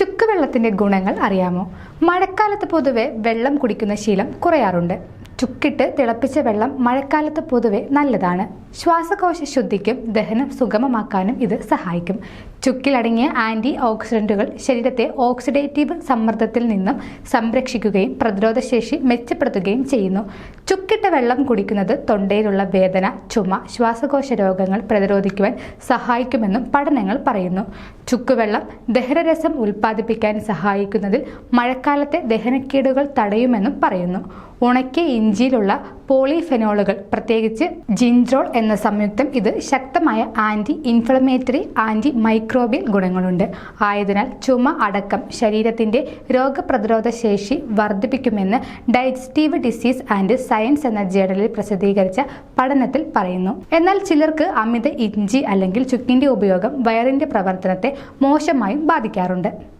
ചുക്ക് വെള്ളത്തിന്റെ ഗുണങ്ങൾ അറിയാമോ? മഴക്കാലത്ത് പൊതുവെ വെള്ളം കുടിക്കുന്ന ശീലം കുറയാറുണ്ട്. ചുക്കിട്ട് തിളപ്പിച്ച വെള്ളം മഴക്കാലത്ത് പൊതുവെ നല്ലതാണ്. ശ്വാസകോശ ശുദ്ധിക്കും ദഹനം സുഗമമാക്കാനും ഇത് സഹായിക്കും. ചുക്കിലടങ്ങിയ ആന്റി ഓക്സിഡന്റുകൾ ശരീരത്തെ ഓക്സിഡേറ്റീവ് സമ്മർദ്ദത്തിൽ നിന്നും സംരക്ഷിക്കുകയും പ്രതിരോധശേഷി മെച്ചപ്പെടുത്തുകയും ചെയ്യുന്നു. ചുക്കിട്ട വെള്ളം കുടിക്കുന്നത് തൊണ്ടയിലുള്ള വേദന ചുമ ശ്വാസകോശ രോഗങ്ങൾ പ്രതിരോധിക്കുവാൻ സഹായിക്കുമെന്നും പഠനങ്ങൾ പറയുന്നു. ചുക്കുവെള്ളം ദഹനരസം ഉൽപ്പാദിപ്പിക്കാൻ സഹായിക്കുന്നതിൽ മഴക്കാലത്തെ ദഹനക്കേടുകൾ തടയുമെന്നും പറയുന്നു. ഉണക്കിയ ഇഞ്ചിയിലുള്ള പോളിഫെനോളുകൾ പ്രത്യേകിച്ച് ജിൻട്രോൾ എന്ന സംയുക്തം ഇത് ശക്തമായ ആന്റി ഇൻഫ്ലമേറ്ററി ആന്റി മൈക്രോബിയൽ ഗുണങ്ങളുണ്ട്. ആയതിനാൽ ചുമ അടക്കം ശരീരത്തിന്റെ രോഗപ്രതിരോധ ശേഷി വർദ്ധിപ്പിക്കുമെന്ന് ഡൈജസ്റ്റീവ് ഡിസീസ് ആൻഡ് സയൻസ് എന്ന ജേണലിൽ പ്രസിദ്ധീകരിച്ച പഠനത്തിൽ പറയുന്നു. എന്നാൽ ചിലർക്ക് അമിത ഇഞ്ചി അല്ലെങ്കിൽ ചുക്കിന്റെ ഉപയോഗം വയറിന്റെ പ്രവർത്തനത്തെ മോശമായും ബാധിക്കാറുണ്ട്.